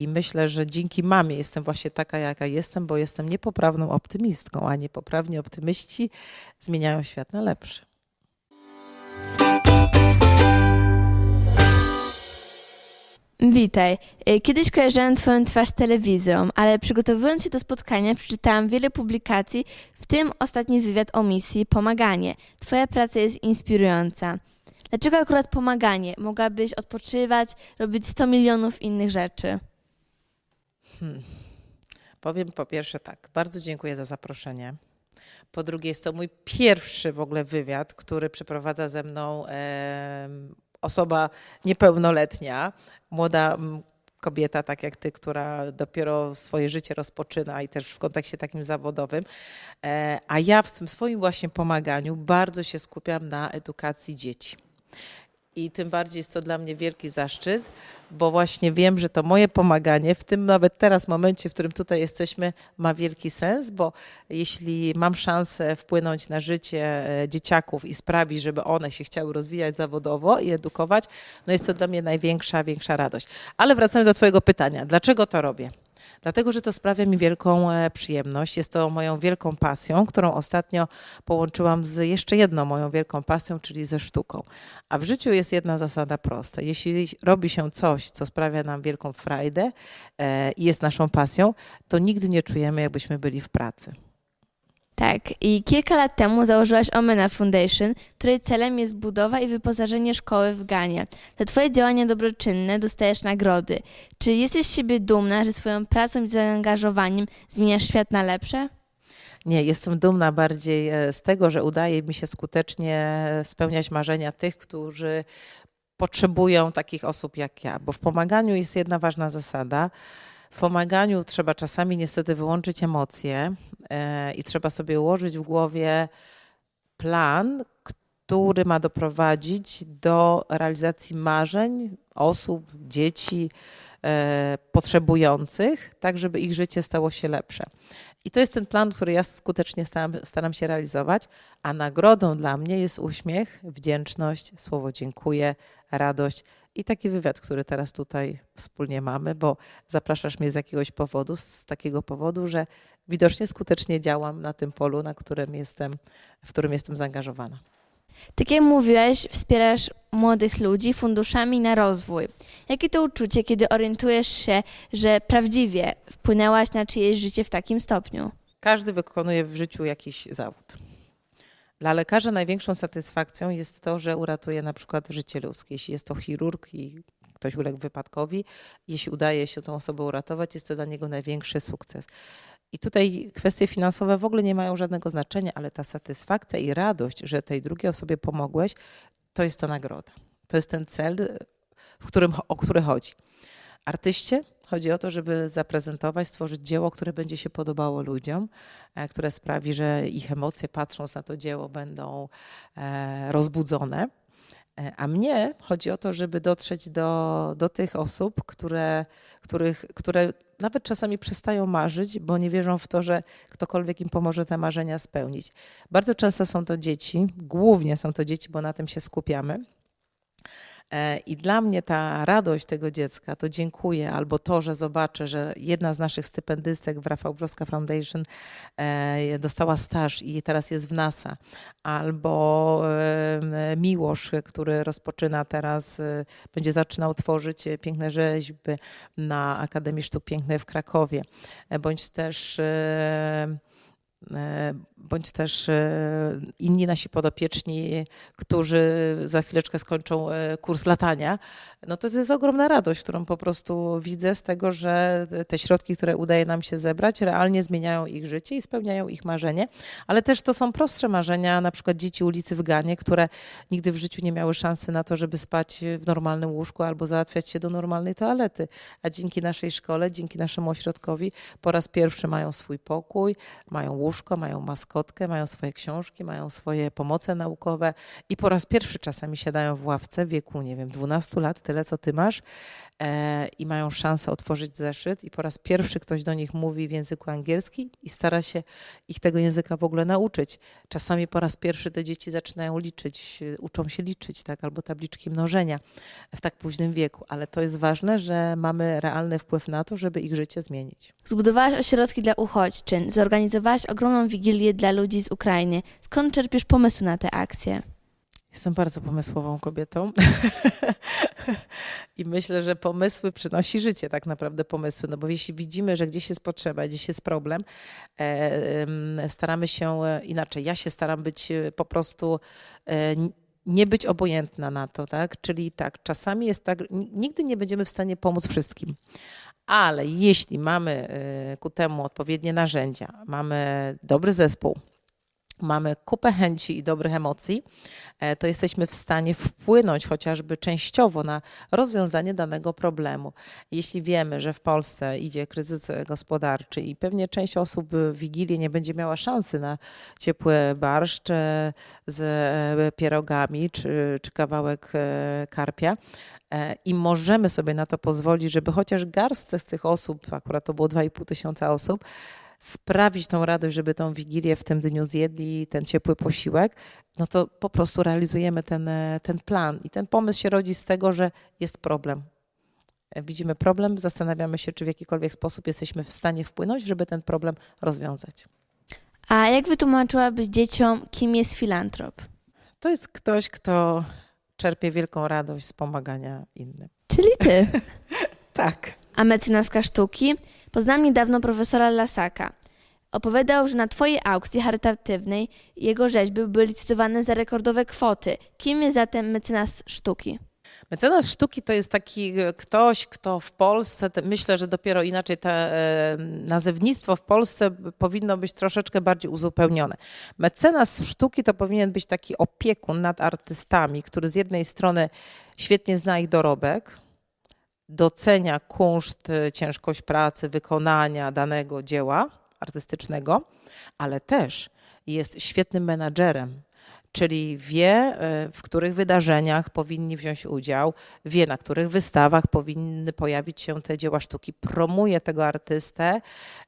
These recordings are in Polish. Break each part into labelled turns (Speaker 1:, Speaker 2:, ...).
Speaker 1: I myślę, że dzięki mamie jestem właśnie taka, jaka jestem, bo jestem niepoprawną optymistką, a niepoprawni optymiści zmieniają świat na lepszy.
Speaker 2: Witaj. Y, Kiedyś kojarzyłam Twoją twarz telewizją, ale przygotowując się do spotkania, przeczytałam wiele publikacji, w tym ostatni wywiad o misji Pomaganie. Twoja praca jest inspirująca. Dlaczego akurat pomaganie? Mogłabyś odpoczywać, robić 100 milionów innych rzeczy.
Speaker 1: Powiem po pierwsze tak, bardzo dziękuję za zaproszenie. Po drugie, jest to mój pierwszy w ogóle wywiad, który przeprowadza ze mną em, osoba niepełnoletnia, młoda kobieta, tak jak ty, która dopiero swoje życie rozpoczyna i też w kontekście takim zawodowym. E, a ja w tym swoim właśnie pomaganiu bardzo się skupiam na edukacji dzieci. I tym bardziej jest to dla mnie wielki zaszczyt, bo właśnie wiem, że to moje pomaganie, w tym nawet teraz momencie, w którym tutaj jesteśmy, ma wielki sens, bo jeśli mam szansę wpłynąć na życie e, dzieciaków i sprawić, żeby one się chciały rozwijać zawodowo i edukować, no jest to dla mnie największa, większa radość. Ale wracając do Twojego pytania, dlaczego to robię? Dlatego, że to sprawia mi wielką e, przyjemność. Jest to moją wielką pasją, którą ostatnio połączyłam z jeszcze jedną moją wielką pasją, czyli ze sztuką. A w życiu jest jedna zasada prosta. Jeśli robi się coś, co sprawia nam wielką frajdę e, i jest naszą pasją, to nigdy nie czujemy, jakbyśmy byli w pracy.
Speaker 2: Tak, i kilka lat temu założyłaś Omena Foundation, której celem jest budowa i wyposażenie szkoły w Ganie. Za Twoje działania dobroczynne dostajesz nagrody. Czy jesteś z siebie dumna, że swoją pracą i zaangażowaniem zmieniasz świat na lepsze?
Speaker 1: Nie, jestem dumna bardziej e, z tego, że udaje mi się skutecznie spełniać marzenia tych, którzy potrzebują takich osób jak ja, bo w pomaganiu jest jedna ważna zasada. W pomaganiu trzeba czasami niestety wyłączyć emocje e, i trzeba sobie ułożyć w głowie plan, który ma doprowadzić do realizacji marzeń osób, dzieci e, potrzebujących, tak żeby ich życie stało się lepsze. I to jest ten plan, który ja skutecznie staram, staram się realizować, a nagrodą dla mnie jest uśmiech, wdzięczność, słowo dziękuję, radość i taki wywiad, który teraz tutaj wspólnie mamy, bo zapraszasz mnie z jakiegoś powodu, z takiego powodu, że widocznie skutecznie działam na tym polu, na którym jestem, w którym jestem zaangażowana.
Speaker 2: Tak jak mówiłeś, wspierasz młodych ludzi funduszami na rozwój. Jakie to uczucie, kiedy orientujesz się, że prawdziwie wpłynęłaś na czyjeś życie w takim stopniu?
Speaker 1: Każdy wykonuje w życiu jakiś zawód. Dla lekarza największą satysfakcją jest to, że uratuje na przykład życie ludzkie. Jeśli jest to chirurg i ktoś uległ wypadkowi, jeśli udaje się tą osobę uratować, jest to dla niego największy sukces. I tutaj kwestie finansowe w ogóle nie mają żadnego znaczenia, ale ta satysfakcja i radość, że tej drugiej osobie pomogłeś, to jest ta nagroda. To jest ten cel, w którym, o który chodzi. Artyście chodzi o to, żeby zaprezentować, stworzyć dzieło, które będzie się podobało ludziom, e, które sprawi, że ich emocje patrząc na to dzieło będą e, rozbudzone. E, A mnie chodzi o to, żeby dotrzeć do, do tych osób, które, których, które nawet czasami przestają marzyć, bo nie wierzą w to, że ktokolwiek im pomoże te marzenia spełnić. Bardzo często są to dzieci, głównie są to dzieci, bo na tym się skupiamy. E, I dla mnie ta radość tego dziecka, to dziękuję, albo to, że zobaczę, że jedna z naszych stypendystek w Rafał Brzoska Foundation e, dostała staż i teraz jest w NASA, albo e, Miłosz, który rozpoczyna teraz, będzie zaczynał tworzyć piękne rzeźby na Akademii Sztuk Pięknych w Krakowie, bądź też bądź też e, inni nasi podopieczni, którzy za chwileczkę skończą e, kurs latania, no to jest ogromna radość, którą po prostu widzę z tego, że te środki, które udaje nam się zebrać, realnie zmieniają ich życie i spełniają ich marzenie, ale też to są prostsze marzenia, na przykład dzieci ulicy w Ganie, które nigdy w życiu nie miały szansy na to, żeby spać w normalnym łóżku albo załatwiać się do normalnej toalety, a dzięki naszej szkole, dzięki naszemu ośrodkowi po raz pierwszy mają swój pokój, mają łóżko, mają maskotkę, mają swoje książki, mają swoje pomoce naukowe i po raz pierwszy czasami siadają w ławce w wieku, nie wiem, 12 lat, tyle co ty masz, e, i mają szansę otworzyć zeszyt i po raz pierwszy ktoś do nich mówi w języku angielskim i stara się ich tego języka w ogóle nauczyć. Czasami po raz pierwszy te dzieci zaczynają liczyć, uczą się liczyć, tak, albo tabliczki mnożenia w tak późnym wieku, ale to jest ważne, że mamy realny wpływ na to, żeby ich życie zmienić.
Speaker 2: Zbudowałaś ośrodki dla uchodźczyn, zorganizowałaś ogromną wigilię dla ludzi z Ukrainy. Skąd czerpiesz pomysły na te akcje?
Speaker 1: Jestem bardzo pomysłową kobietą i myślę, że pomysły przynosi życie, tak naprawdę pomysły, no bo jeśli widzimy, że gdzieś jest potrzeba, gdzieś jest problem, e, staramy się e, inaczej. Ja się staram być e, po prostu nie być obojętna na to, tak? Czyli tak, czasami jest tak, nigdy nie będziemy w stanie pomóc wszystkim. Ale jeśli mamy e, ku temu odpowiednie narzędzia, mamy dobry zespół, mamy kupę chęci i dobrych emocji, e, to jesteśmy w stanie wpłynąć chociażby częściowo na rozwiązanie danego problemu. Jeśli wiemy, że w Polsce idzie kryzys gospodarczy i pewnie część osób w Wigilię nie będzie miała szansy na ciepły barszcz e, z e, pierogami czy, czy kawałek karpia, i możemy sobie na to pozwolić, żeby chociaż garstce z tych osób, akurat to było 2,5 tysiąca osób, sprawić tą radość, żeby tą wigilię w tym dniu zjedli, ten ciepły posiłek, no to po prostu realizujemy ten, e, ten plan. I ten pomysł się rodzi z tego, że jest problem. E, Widzimy problem, zastanawiamy się, czy w jakikolwiek sposób jesteśmy w stanie wpłynąć, żeby ten problem rozwiązać.
Speaker 2: A jak wytłumaczyłabyś dzieciom, kim jest filantrop?
Speaker 1: To jest ktoś, kto czerpie wielką radość z pomagania innym.
Speaker 2: Czyli ty.
Speaker 1: Tak.
Speaker 2: A mecenaska sztuki? Poznałam niedawno profesora Lasaka. Opowiadał, że na twojej aukcji charytatywnej jego rzeźby były licytowane za rekordowe kwoty. Kim jest zatem mecenas sztuki?
Speaker 1: Mecenas sztuki to jest taki e, ktoś, kto w Polsce, te, myślę, że dopiero inaczej to e, nazewnictwo w Polsce powinno być troszeczkę bardziej uzupełnione. Mecenas sztuki to powinien być taki opiekun nad artystami, który z jednej strony świetnie zna ich dorobek, docenia kunszt, e, ciężkość pracy, wykonania danego dzieła artystycznego, ale też jest świetnym menadżerem, czyli wie, e, w których wydarzeniach powinni wziąć udział, wie, na których wystawach powinny pojawić się te dzieła sztuki, promuje tego artystę,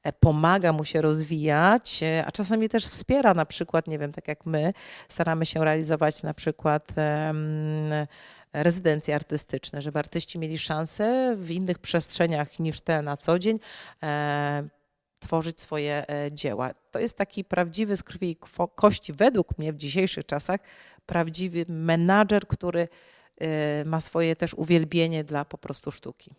Speaker 1: e, pomaga mu się rozwijać, e, a czasami też wspiera, na przykład, nie wiem, tak jak my, staramy się realizować na przykład em, rezydencje artystyczne, żeby artyści mieli szansę w innych przestrzeniach niż te na co dzień e, tworzyć swoje e, dzieła. To jest taki prawdziwy z krwi i kości, według mnie w dzisiejszych czasach, prawdziwy menadżer, który e, ma swoje też uwielbienie dla po prostu sztuki.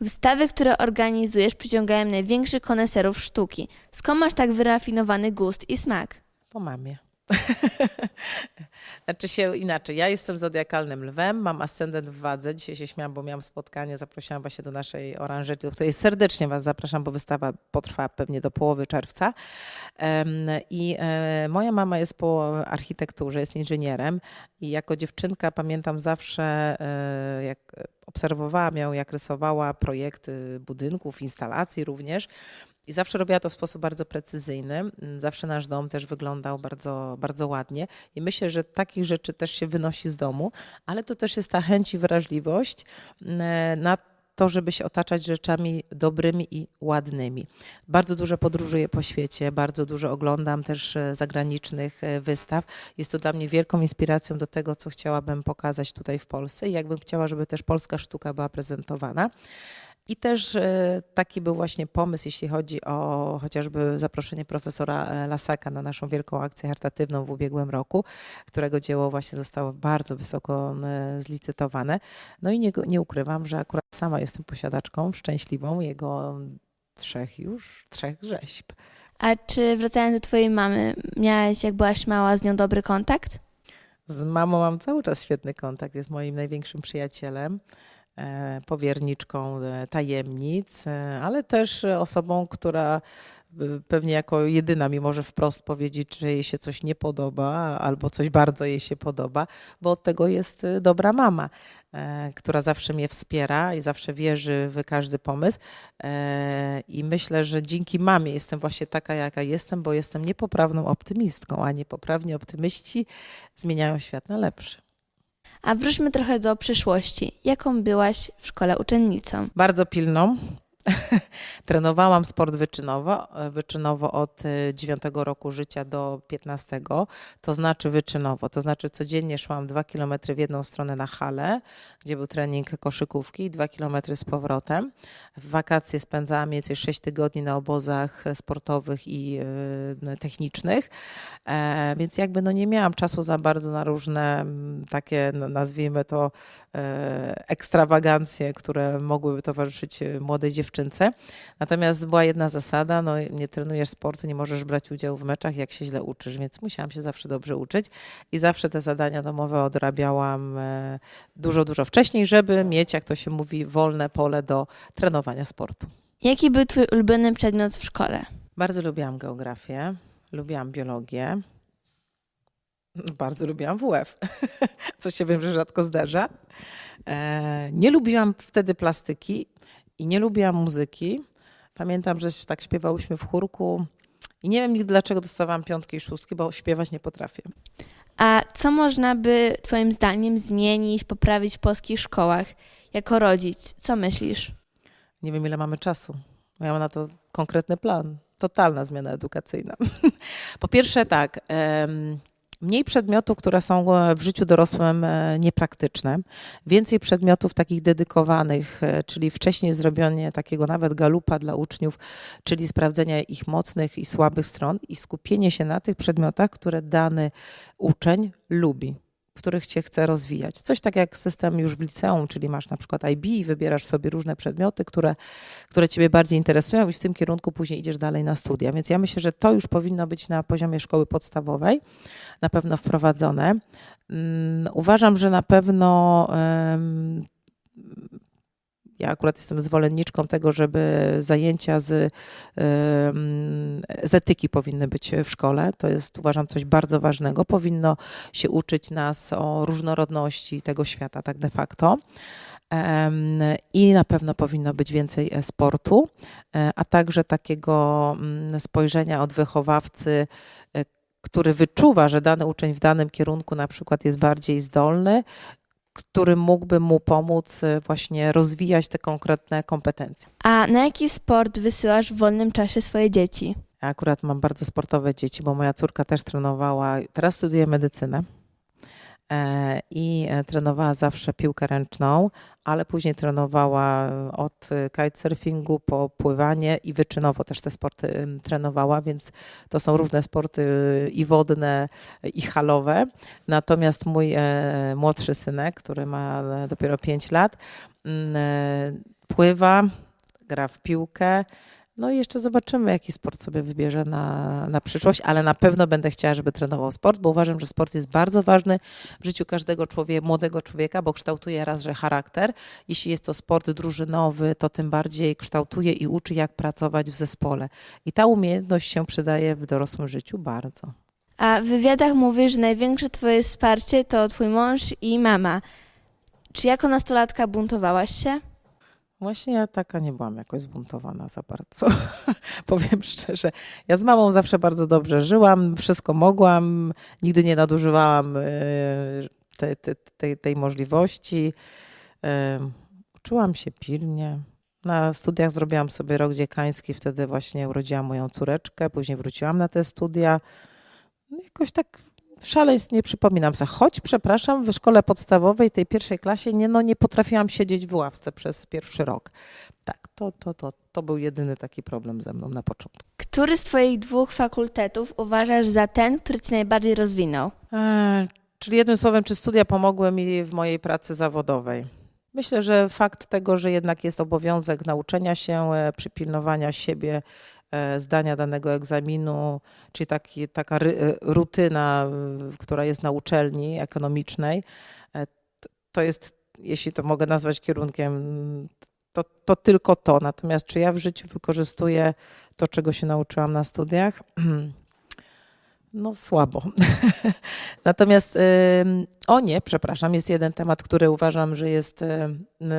Speaker 2: Wystawy, które organizujesz, przyciągają największych koneserów sztuki. Skąd masz tak wyrafinowany gust i smak?
Speaker 1: Po mamie. znaczy się inaczej. Ja jestem zodiakalnym lwem, mam ascendent w wadze. Dzisiaj się śmiałam, bo miałam spotkanie, zaprosiłam właśnie do naszej oranżerii, do której serdecznie Was zapraszam, bo wystawa potrwa pewnie do połowy czerwca. I e, moja mama jest po architekturze, jest inżynierem i jako dziewczynka pamiętam zawsze, e, jak obserwowałam ją, jak rysowała projekty budynków, instalacji również. I zawsze robiła to w sposób bardzo precyzyjny. Mm, Zawsze nasz dom też wyglądał bardzo, bardzo ładnie. I myślę, że takich rzeczy też się wynosi z domu, ale to też jest ta chęć i wrażliwość mm, na to, żeby się otaczać rzeczami dobrymi i ładnymi. Bardzo dużo podróżuję po świecie, bardzo dużo oglądam też e, zagranicznych e, wystaw. Jest to dla mnie wielką inspiracją do tego, co chciałabym pokazać tutaj w Polsce i jakbym chciała, żeby też polska sztuka była prezentowana. I też e, taki był właśnie pomysł, jeśli chodzi o chociażby zaproszenie profesora e, Lasaka na naszą wielką akcję charytatywną w ubiegłym roku, którego dzieło właśnie zostało bardzo wysoko zlicytowane. No i nie, nie ukrywam, że akurat sama jestem posiadaczką szczęśliwą jego trzech już, trzech rzeźb.
Speaker 2: A czy wracając do twojej mamy, miałaś jak byłaś mała z nią dobry kontakt?
Speaker 1: Z mamą mam cały czas świetny kontakt, jest moim największym przyjacielem, powierniczką e, tajemnic, e, ale też osobą, która pewnie jako jedyna mi może wprost powiedzieć, że jej się coś nie podoba albo coś bardzo jej się podoba, bo od tego jest dobra mama, e, która zawsze mnie wspiera i zawsze wierzy w każdy pomysł. E, I myślę, że dzięki mamie jestem właśnie taka, jaka jestem, bo jestem niepoprawną optymistką, a niepoprawni optymiści zmieniają świat na lepszy.
Speaker 2: A wróćmy trochę do przyszłości. Jaką byłaś w szkole uczennicą?
Speaker 1: Bardzo pilną. Trenowałam sport wyczynowo, e, wyczynowo od 9 roku życia do 15, to znaczy wyczynowo, to znaczy codziennie szłam 2 km w jedną stronę na halę, gdzie był trening koszykówki, 2 km z powrotem. W wakacje spędzałam mniej więcej 6 tygodni na obozach sportowych i e, technicznych, e, więc jakby no nie miałam czasu za bardzo na różne takie, no nazwijmy to, e, ekstrawagancje, które mogłyby towarzyszyć e, młodej dziewczynce. Natomiast była jedna zasada, no nie trenujesz sportu, nie możesz brać udziału w meczach, jak się źle uczysz, więc musiałam się zawsze dobrze uczyć i zawsze te zadania domowe odrabiałam e, dużo, dużo wcześniej, żeby mieć, jak to się mówi, wolne pole do trenowania sportu.
Speaker 2: Jaki był twój ulubiony przedmiot w szkole?
Speaker 1: Bardzo lubiłam geografię, lubiłam biologię. Bardzo lubiłam WF, co się wiem, że rzadko zdarza. E, Nie lubiłam wtedy plastyki i nie lubiłam muzyki. Pamiętam, że tak śpiewałyśmy w chórku i nie wiem nigdy dlaczego dostawałam piątki i szóstki, bo śpiewać nie potrafię.
Speaker 2: A co można by twoim zdaniem zmienić, poprawić w polskich szkołach? Jako rodzic, co myślisz?
Speaker 1: Nie wiem, ile mamy czasu. Ja mam na to konkretny plan. Totalna zmiana edukacyjna. po pierwsze, tak. em, Mniej przedmiotów, które są e, w życiu dorosłym e, niepraktyczne, więcej przedmiotów takich dedykowanych, e, czyli wcześniej zrobienie takiego nawet galupa dla uczniów, czyli sprawdzenia ich mocnych i słabych stron i skupienie się na tych przedmiotach, które dany uczeń lubi w których cię chce rozwijać. Coś tak jak system już w liceum, czyli masz na przykład IB i wybierasz sobie różne przedmioty, które, które ciebie bardziej interesują i w tym kierunku później idziesz dalej na studia. Więc ja myślę, że to już powinno być na poziomie szkoły podstawowej na pewno wprowadzone. Mm, Uważam, że na pewno ja akurat jestem zwolenniczką tego, żeby zajęcia z, z etyki powinny być w szkole. To jest uważam coś bardzo ważnego. Powinno się uczyć nas o różnorodności tego świata, tak de facto. I na pewno powinno być więcej sportu, e, a także takiego mm, spojrzenia od wychowawcy, e, który wyczuwa, że dany uczeń w danym kierunku na przykład jest bardziej zdolny, który mógłby mu pomóc e, właśnie rozwijać te konkretne kompetencje.
Speaker 2: A na jaki sport wysyłasz w wolnym czasie swoje dzieci?
Speaker 1: Ja akurat mam bardzo sportowe dzieci, bo moja córka też trenowała, teraz studiuje medycynę i e, trenowała zawsze piłkę ręczną, ale później trenowała od e, kitesurfingu po pływanie i wyczynowo też te sporty trenowała, więc to są różne sporty e, i wodne, e, i halowe. Natomiast mój e, młodszy synek, który ma e, dopiero 5 lat, mm, e, pływa, gra w piłkę. No i jeszcze zobaczymy, jaki sport sobie wybierze na, na przyszłość, ale na pewno będę chciała, żeby trenował sport, bo uważam, że sport jest bardzo ważny w życiu każdego człowieka, młodego człowieka, bo kształtuje raz, że charakter. Jeśli jest to sport drużynowy, to tym bardziej kształtuje i uczy, jak pracować w zespole. I ta umiejętność się przydaje w dorosłym życiu bardzo.
Speaker 2: A w wywiadach mówisz, że największe twoje wsparcie to twój mąż i mama. Czy jako nastolatka buntowałaś się?
Speaker 1: Właśnie ja taka nie byłam jakoś zbuntowana za bardzo. Powiem szczerze. Ja z mamą zawsze bardzo dobrze żyłam, wszystko mogłam, nigdy nie nadużywałam e, te, te, tej, możliwości. E, Uczyłam się pilnie. Na studiach zrobiłam sobie rok dziekański, wtedy właśnie urodziłam moją córeczkę, później wróciłam na te studia. No Jakoś tak szaleństw nie przypominam sobie. Choć, przepraszam, w szkole podstawowej, tej pierwszej klasie, nie, no, nie potrafiłam siedzieć w ławce przez pierwszy rok. Tak, to, to, to, to był jedyny taki problem ze mną na początku.
Speaker 2: Który z twoich dwóch fakultetów uważasz za ten, który ci najbardziej rozwinął?
Speaker 1: E, czyli jednym słowem, czy studia pomogły mi w mojej pracy zawodowej? Myślę, że fakt tego, że jednak jest obowiązek nauczenia się, e, przypilnowania siebie, zdania danego egzaminu, czyli taki, taka e, rutyna, e, która jest na uczelni ekonomicznej, e, to jest, jeśli to mogę nazwać kierunkiem, to, to tylko to. Natomiast czy ja w życiu wykorzystuję to, czego się nauczyłam na studiach? No słabo. Natomiast o nie, przepraszam, jest jeden temat, który uważam, że jest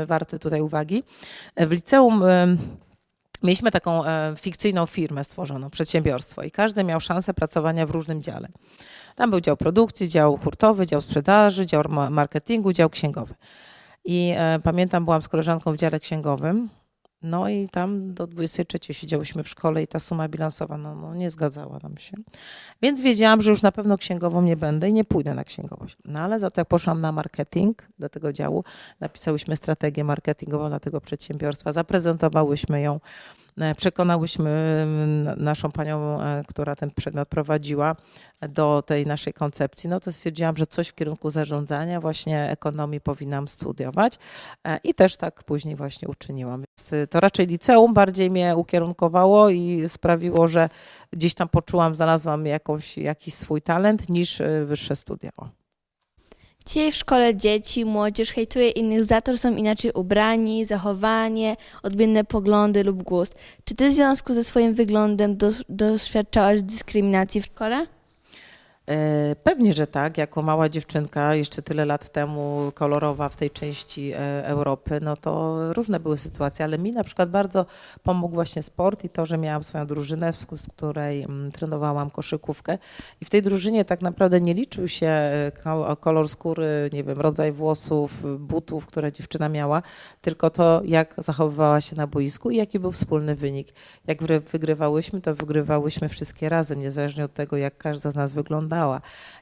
Speaker 1: warty tutaj uwagi. W liceum mieliśmy taką e, fikcyjną firmę stworzoną, przedsiębiorstwo i każdy miał szansę pracowania w różnym dziale. Tam był dział produkcji, dział hurtowy, dział sprzedaży, dział ma- marketingu, dział księgowy. I e, pamiętam, byłam z koleżanką w dziale księgowym, no i tam do 23 siedziałyśmy w szkole i ta suma bilansowa no, no, nie zgadzała nam się. Więc wiedziałam, że już na pewno księgową nie będę i nie pójdę na księgowość. No ale za to jak poszłam na marketing do tego działu, napisałyśmy strategię marketingową dla tego przedsiębiorstwa, zaprezentowałyśmy ją, przekonałyśmy mm, naszą panią, e, która ten przedmiot prowadziła do tej naszej koncepcji, no to stwierdziłam, że coś w kierunku zarządzania, właśnie ekonomii powinnam studiować e, i też tak później właśnie uczyniłam. To raczej liceum bardziej mnie ukierunkowało i sprawiło, że gdzieś tam poczułam, znalazłam jakąś, jakiś swój talent niż wyższe studia.
Speaker 2: Dzisiaj w szkole dzieci, młodzież hejtuje innych za to, że są inaczej ubrani, zachowanie, odmienne poglądy lub gust. Czy ty w związku ze swoim wyglądem dos- doświadczałaś dyskryminacji w szkole?
Speaker 1: E, Pewnie, że tak. Jako mała dziewczynka, jeszcze tyle lat temu, kolorowa w tej części e, Europy, no to różne były sytuacje, ale mi na przykład bardzo pomógł właśnie sport i to, że miałam swoją drużynę, z której mm, trenowałam koszykówkę. I w tej drużynie tak naprawdę nie liczył się e, ko- kolor skóry, nie wiem, rodzaj włosów, butów, które dziewczyna miała, tylko to, jak zachowywała się na boisku i jaki był wspólny wynik. Jak wygrywałyśmy, to wygrywałyśmy wszystkie razem, niezależnie od tego, jak każda z nas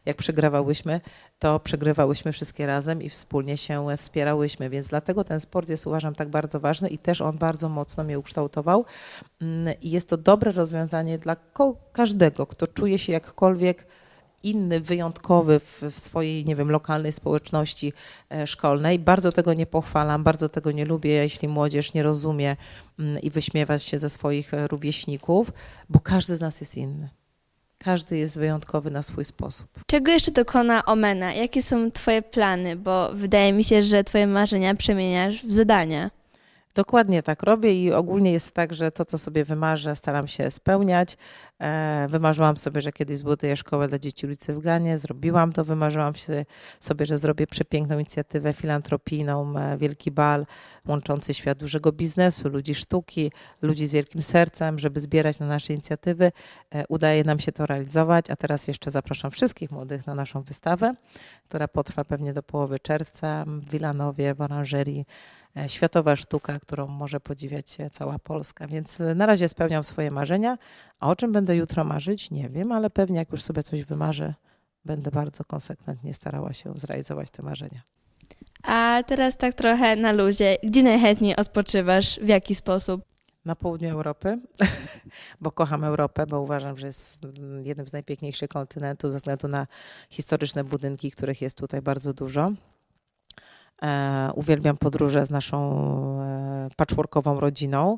Speaker 1: Jak przegrywałyśmy, to przegrywałyśmy wszystkie razem i wspólnie się wspierałyśmy, więc dlatego ten sport jest uważam tak bardzo ważny i też on bardzo mocno mnie ukształtował. Mm, I jest to dobre rozwiązanie dla każdego, kto czuje się jakkolwiek inny, wyjątkowy w, w swojej, nie wiem, lokalnej społeczności e, szkolnej. Bardzo tego nie pochwalam, bardzo tego nie lubię, jeśli młodzież nie rozumie mm, i wyśmiewa się ze swoich e, rówieśników, bo każdy z nas jest inny. Każdy jest wyjątkowy na swój sposób.
Speaker 2: Czego jeszcze dokona Omena? Jakie są twoje plany? Bo wydaje mi się, że twoje marzenia przemieniasz w zadania.
Speaker 1: Dokładnie tak robię i ogólnie jest tak, że to, co sobie wymarzę, staram się spełniać. E, wymarzyłam sobie, że kiedyś zbuduję szkołę dla dzieci ulicy w Ganie, zrobiłam to. Wymarzyłam się sobie, że zrobię przepiękną inicjatywę filantropijną, e, Wielki Bal, łączący świat dużego biznesu, ludzi sztuki, ludzi z wielkim sercem, żeby zbierać na nasze inicjatywy. E, udaje nam się to realizować, a teraz jeszcze zapraszam wszystkich młodych na naszą wystawę, która potrwa pewnie do połowy czerwca w Wilanowie, w oranżerii światowa sztuka, którą może podziwiać e, cała Polska. Więc e, na razie spełniam swoje marzenia. A o czym będę jutro marzyć, nie wiem, ale pewnie jak już sobie coś wymarzę, będę bardzo konsekwentnie starała się zrealizować te marzenia.
Speaker 2: A teraz tak trochę na luzie. Gdzie najchętniej odpoczywasz? W jaki sposób?
Speaker 1: Na południu Europy, bo kocham Europę, bo uważam, że jest jednym z najpiękniejszych kontynentów ze względu na historyczne budynki, których jest tutaj bardzo dużo. E, uwielbiam podróże z naszą e, patchworkową rodziną.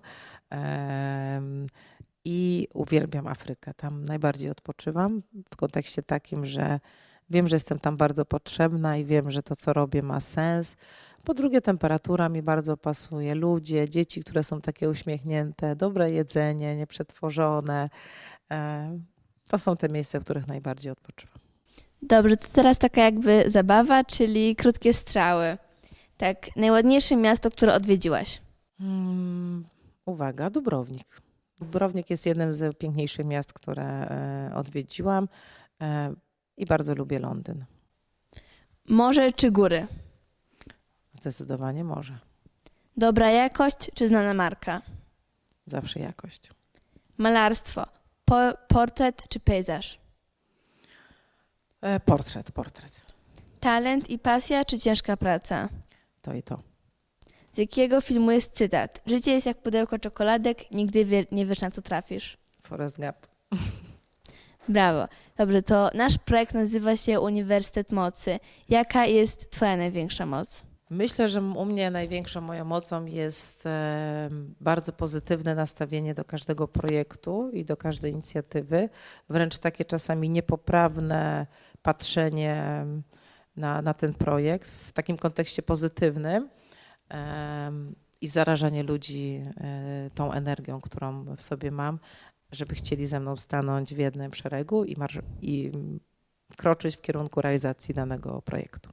Speaker 1: I uwielbiam Afrykę. Tam najbardziej odpoczywam w kontekście takim, że wiem, że jestem tam bardzo potrzebna i wiem, że to, co robię, ma sens. Po drugie, temperatura mi bardzo pasuje, ludzie, dzieci, które są takie uśmiechnięte, dobre jedzenie, nieprzetworzone. E, To są te miejsca, w których najbardziej odpoczywam.
Speaker 2: Dobrze, to teraz taka jakby zabawa, czyli krótkie strzały. Tak, najładniejsze miasto, które odwiedziłaś.
Speaker 1: Hmm, uwaga, Dubrownik. Dubrownik jest jednym z piękniejszych miast, które e, odwiedziłam e, i bardzo lubię Londyn.
Speaker 2: Morze czy góry?
Speaker 1: Zdecydowanie może.
Speaker 2: Dobra jakość czy znana marka?
Speaker 1: Zawsze jakość.
Speaker 2: Malarstwo. Po, portret czy pejzaż?
Speaker 1: E, Portret, portret.
Speaker 2: Talent i pasja czy ciężka praca?
Speaker 1: To i to.
Speaker 2: Z jakiego filmu jest cytat? Życie jest jak pudełko czekoladek, nigdy wie, nie wiesz na co trafisz.
Speaker 1: Forest Gump.
Speaker 2: Brawo. Dobrze, to nasz projekt nazywa się Uniwersytet Mocy. Jaka jest twoja największa moc?
Speaker 1: Myślę, że u mnie największą moją mocą jest bardzo pozytywne nastawienie do każdego projektu i do każdej inicjatywy, wręcz takie czasami niepoprawne patrzenie na, na ten projekt w takim kontekście pozytywnym. I zarażanie ludzi e, tą energią, którą w sobie mam, żeby chcieli ze mną stanąć w jednym szeregu i, i kroczyć w kierunku realizacji danego projektu.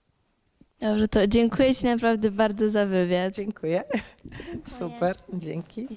Speaker 2: Dobrze, to dziękuję Ci naprawdę bardzo za wywiad.
Speaker 1: Dziękuję. Super, dzięki.